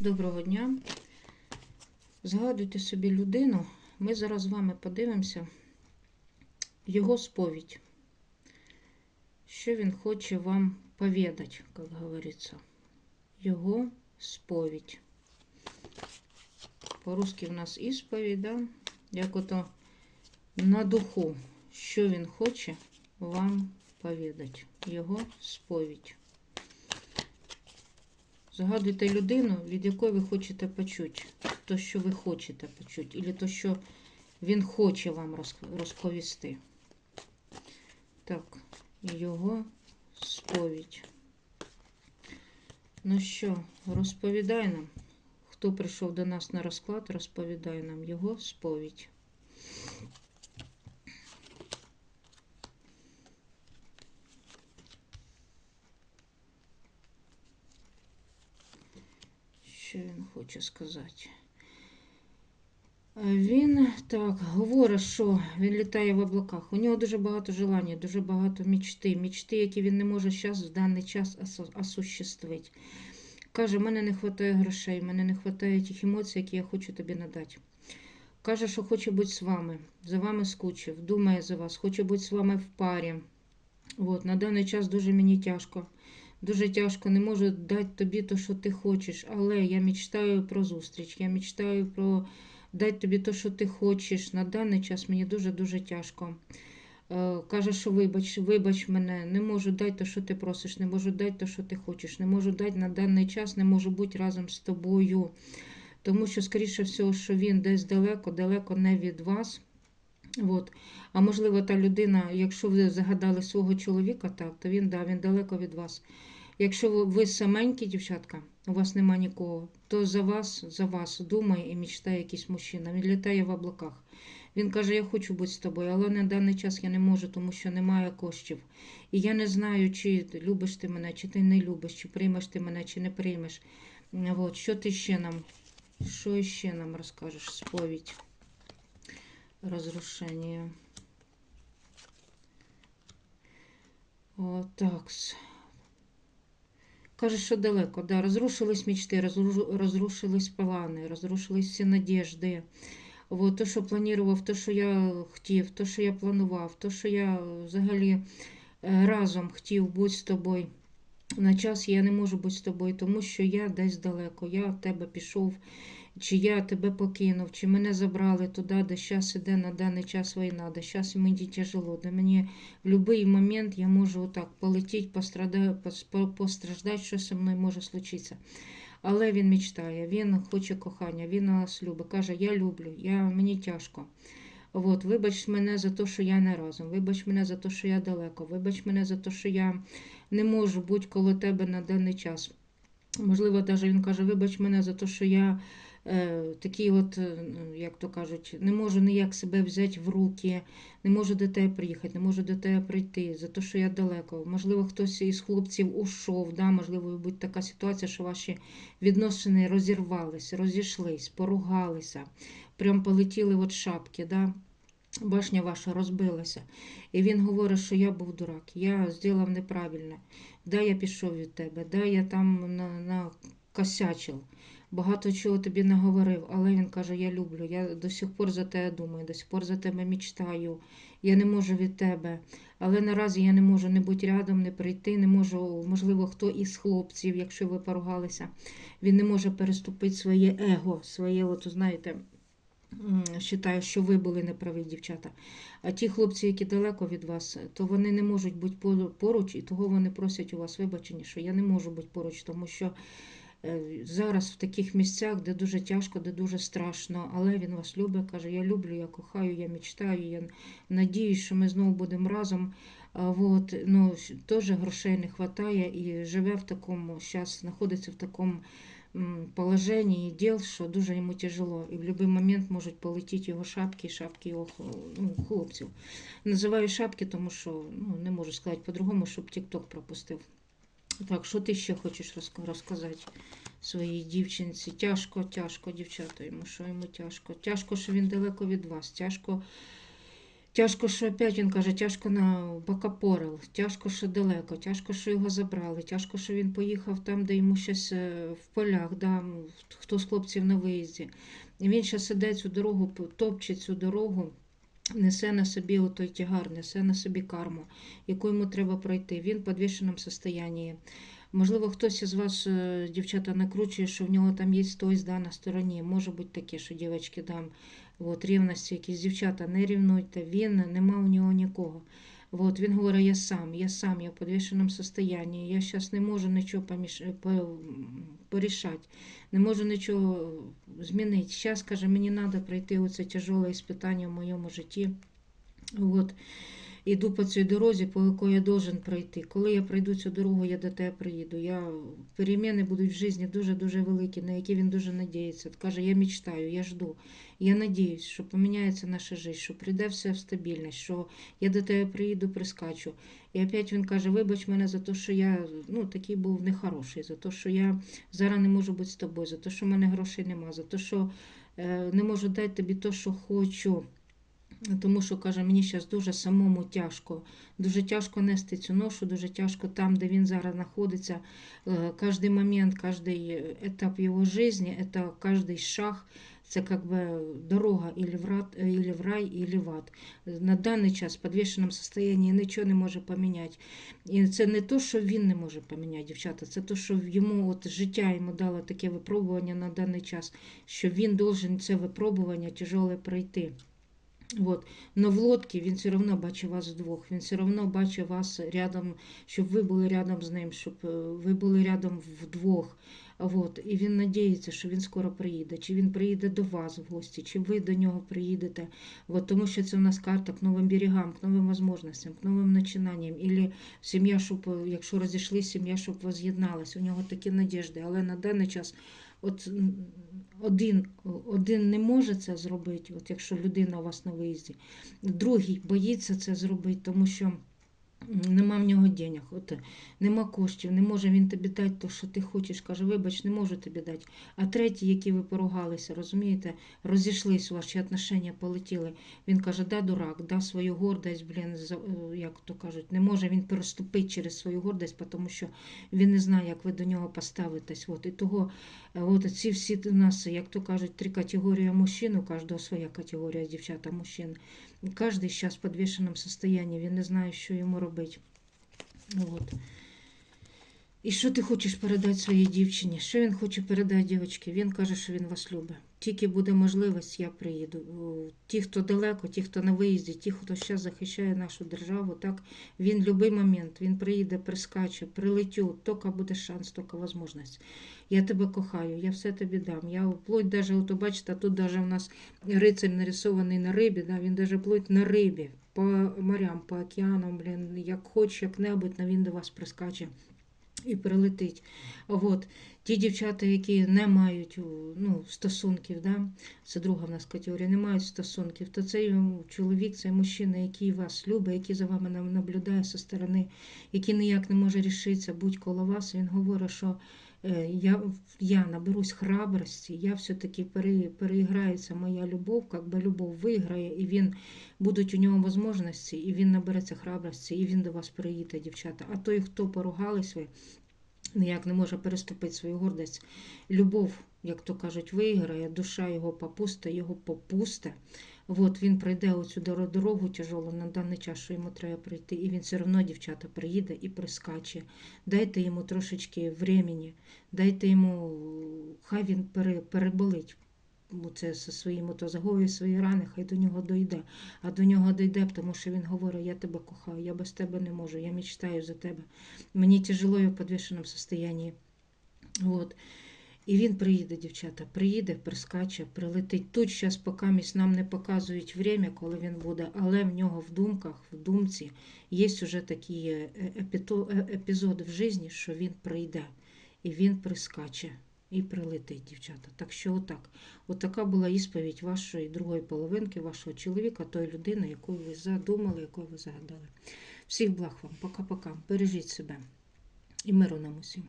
Доброго дня. Згадуйте собі людину. Ми зараз з вами подивимося його сповідь. Що він хоче вам повідати, як говориться. Його сповідь. По-русски в нас ісповідь, да? як ото на духу, що він хоче вам повідати. Його сповідь. Згадуйте людину, від якої ви хочете почути. То, що ви хочете почути, або то, що він хоче вам розповісти. Так, його сповідь. Ну що, розповідай нам, хто прийшов до нас на розклад, розповідай нам його сповідь. Що він хоче сказати? Е, Він так говорить, що він літає в облаках. У нього дуже багато желання, дуже багато мічти. Мічти, які він не може зараз в даний час осуществити. Каже, мене не вистачає грошей, мене не вистачає тих емоцій, які я хочу тобі надати. Каже, що хоче бути з вами, за вами скучив, думає за вас, хоче бути з вами в парі. От, на даний час дуже мені тяжко. Дуже тяжко, не можу дати тобі те, що ти хочеш, але я мечтаю про зустріч, я мечтаю про дати тобі те, що ти хочеш. На даний час мені дуже-дуже тяжко. Е, Каже, що вибач, вибач мене, не можу дати те, що ти просиш, не можу дати те, що ти хочеш, не можу дати на даний час, не можу бути разом з тобою. Тому що, скоріше всього, що він десь далеко, далеко не від вас. От. А можливо, та людина, якщо ви загадали свого чоловіка, так, то він, да, він далеко від вас. Якщо ви, саменькі, дівчатка, у вас нема нікого, то за вас, за вас думає і мечтає якийсь мужчина. Він літає в облаках. Він каже, я хочу бути з тобою, але на даний час я не можу, тому що немає коштів. І я не знаю, чи любиш ти мене, чи ти не любиш, чи приймеш ти мене, чи не приймеш. От, що ти ще нам, що ще нам розкажеш? Сповідь. Розрушення. Отак. Каже, що далеко, да, розрушились мечти, розрушились плани, розрушились всі надіжди. Вот, то, що планував, то, що я хотів, то, що я планував, то, що я взагалі е, разом хотів бути з тобою. На час я не можу бути з тобою, тому що я десь далеко. Я в тебе пішов, чи я тебе покинув, чи мене забрали туди, де зараз іде на даний час війна, де зараз мені тяжело, де мені в будь-який момент я можу отак полетіти, пострадати, постраждати, що зі мною може случитися. Але він мечтає, він хоче кохання, він нас любить. Каже, я люблю, я, мені тяжко. От, вибач мене за те, що я не разом, вибач мене за те, що я далеко, вибач мене за те, що я не можу бути коло тебе на даний час. Можливо, навіть він каже, вибач мене за те, що я такий, от, е, ну, як то кажуть, не можу ніяк себе взяти в руки, не можу до тебе приїхати, не можу до тебе прийти, за те, що я далеко. Можливо, хтось із хлопців ушов, да? можливо, буде така ситуація, що ваші відносини розірвалися, розійшлись, поругалися, прям полетіли от шапки. Да? Башня ваша розбилася. І він говорить, що я був дурак, я зробив неправильно. Да, я пішов від тебе, да, я там на, накосячив, багато чого тобі наговорив, але він каже, я люблю, я до сих пор за тебе думаю, до сих пор за тебе мечтаю, я не можу від тебе. Але наразі я не можу не бути рядом, не прийти, не можу, можливо, хто із хлопців, якщо ви поругалися, він не може переступити своє его, своє, от, знаєте, Вважаю, що ви були неправі, дівчата. А ті хлопці, які далеко від вас, то вони не можуть бути поруч, і того вони просять у вас вибачення, що я не можу бути поруч, тому що зараз в таких місцях, де дуже тяжко, де дуже страшно, але він вас любить, каже, я люблю, я кохаю, я мечтаю, я надіюсь, що ми знову будемо разом. А, Вот, ну, теж грошей не вистачає і живе в такому, зараз знаходиться в такому положенні діл, що дуже йому тяжело. І в будь-який момент можуть полетіти його шапки, шапки його ну, хлопців. Називаю шапки, тому що ну, не можу сказати по-другому, щоб TikTok пропустив. Так, що ти ще хочеш розказати своїй дівчинці? Тяжко, тяжко, дівчата йому, що йому тяжко. Тяжко, що він далеко від вас. Тяжко, Тяжко, що опять він каже, тяжко на Бакапорел, тяжко, що далеко, тяжко, що його забрали, тяжко, що він поїхав там, де йому щось е, в полях, да, хто з хлопців на виїзді. І він зараз іде цю дорогу, топче цю дорогу, несе на собі отой тягар, несе на собі карму, яку йому треба пройти. Він в підвішеному стані. Можливо, хтось із вас, е, дівчата, накручує, що в нього там є хтось да, на стороні. Може бути таке, що дівчатки там от, рівності, якісь дівчата, не рівнуйте, він нема у нього нікого. От, він говорить, я сам, я сам, я в підвішеному стані, я зараз не можу нічого поміш... по... порішати, не можу нічого змінити. Зараз, каже, мені треба пройти оце тяжеле іспитання в моєму житті. От. Іду по цій дорозі, по якій я должен пройти. Коли я пройду цю дорогу, я до тебе приїду. Я... Переміни будуть в житті дуже-дуже великі, на які він дуже надіється. Каже, я мечтаю, я жду. Я надіюсь, що поміняється наша життя, що прийде все в стабільність, що я до тебе приїду, прискачу. І опять він каже: вибач мене за те, що я ну, такий був нехороший, за те, що я зараз не можу бути з тобою, за те, що в мене грошей нема, за те, що е, не можу дати тобі те, що хочу. Тому що, каже, мені зараз дуже самому тяжко. Дуже тяжко нести цю ношу, дуже тяжко там, де він зараз знаходиться. Е, Кожний момент, кожний етап його життя, це кожний шаг, це як би дорога ілі в, рад, ілі в рай, ілі в ад. На даний час в підвішеному стані нічого не може поміняти. І це не то, що він не може поміняти, дівчата, це то, що йому от життя йому дало таке випробування на даний час, що він должен це випробування тяжеле пройти. От. Но в лодці він все одно бачить вас вдвох, він все одно бачить вас рядом, щоб ви були рядом з ним, щоб е, ви були рядом вдвох. От. І він надіється, що він скоро приїде, чи він приїде до вас в гості, чи ви до нього приїдете. От. Тому що це в нас карта к новим берегам, к новим можливостям, к новим починанням. Ілі сім'я, щоб, якщо розійшлися, сім'я, щоб воз'єдналась. У нього такі надіжди. Але на даний час от один один не може це зробити, от якщо людина у вас на виїзді, другий боїться це зробити, тому що нема в нього денег, от, нема коштів, не може він тобі дати те, що ти хочеш. Каже, вибач, не можу тобі дати. А третій, які ви поругалися, розумієте, розійшлись ваші отношення, полетіли. Він каже, да, дурак, да, свою гордість, блін, як то кажуть, не може він переступити через свою гордість, тому що він не знає, як ви до нього поставитесь. От, і того, от ці всі нас, як то кажуть, три категорії мужчин, у кожного своя категорія дівчата мужчин. Кожен зараз в підвішеному стані, він не знає, що йому робити. От. І що ти хочеш передати своїй дівчині? Що він хоче передати дівчинці? Він каже, що він вас любить. Тільки буде можливість, я приїду. Ті, хто далеко, ті, хто на виїзді, ті, хто зараз захищає нашу державу, так він будь-який момент він приїде, прискаче, прилетю, тільки буде шанс, тільки можливість. Я тебе кохаю, я все тобі дам. Я вплоть даже, от бачите, тут даже у нас рицарь нарисований на рибі, да, він даже вплоть на рибі, по морям, по океанам, блін, як хоч, як-небудь, він до вас прискаче і прилетить. От. Ті дівчата, які не мають ну, стосунків, да? це друга в нас категорія, не мають стосунків, то цей чоловік, цей мужчина, який вас любить, який за вами наблюдає зі сторони, який ніяк не може рішитися, будь коло вас, він говорить, що я я наберусь храбрості, я все-таки пере, переіграється моя любов, як би любов виграє, і він будуть у нього можливості, і він набереться храбрості, і він до вас приїде, дівчата. А той, хто поругались ви, ніяк не може переступити свою гордість. Любов, як то кажуть, виграє, душа його попуста, його попусте. От він пройде оцю дорогу тяжолу на даний час, що йому треба пройти, і він все одно, дівчата, приїде і прискаче. Дайте йому трошечки времени, дайте йому, хай він переболить. Це своїм то свої рани, хай до нього дойде. А до нього дойде, тому що він говорить, я тебе кохаю, я без тебе не можу, я мечтаю за тебе. Мені тяжело я в підвішеному стані. От. І він приїде, дівчата, приїде, прискаче, прилетить. Тут зараз поки нам не показують время, коли він буде, але в нього в думках, в думці є вже такі е, е, епізоди в житті, що він прийде. І він прискаче і прилетить, дівчата. Так що, отак. Отака була ісповідь вашої другої половинки, вашого чоловіка, тої людини, яку ви задумали, яку ви загадали. Всіх благ вам, пока-пока. Бережіть себе і миру нам усім.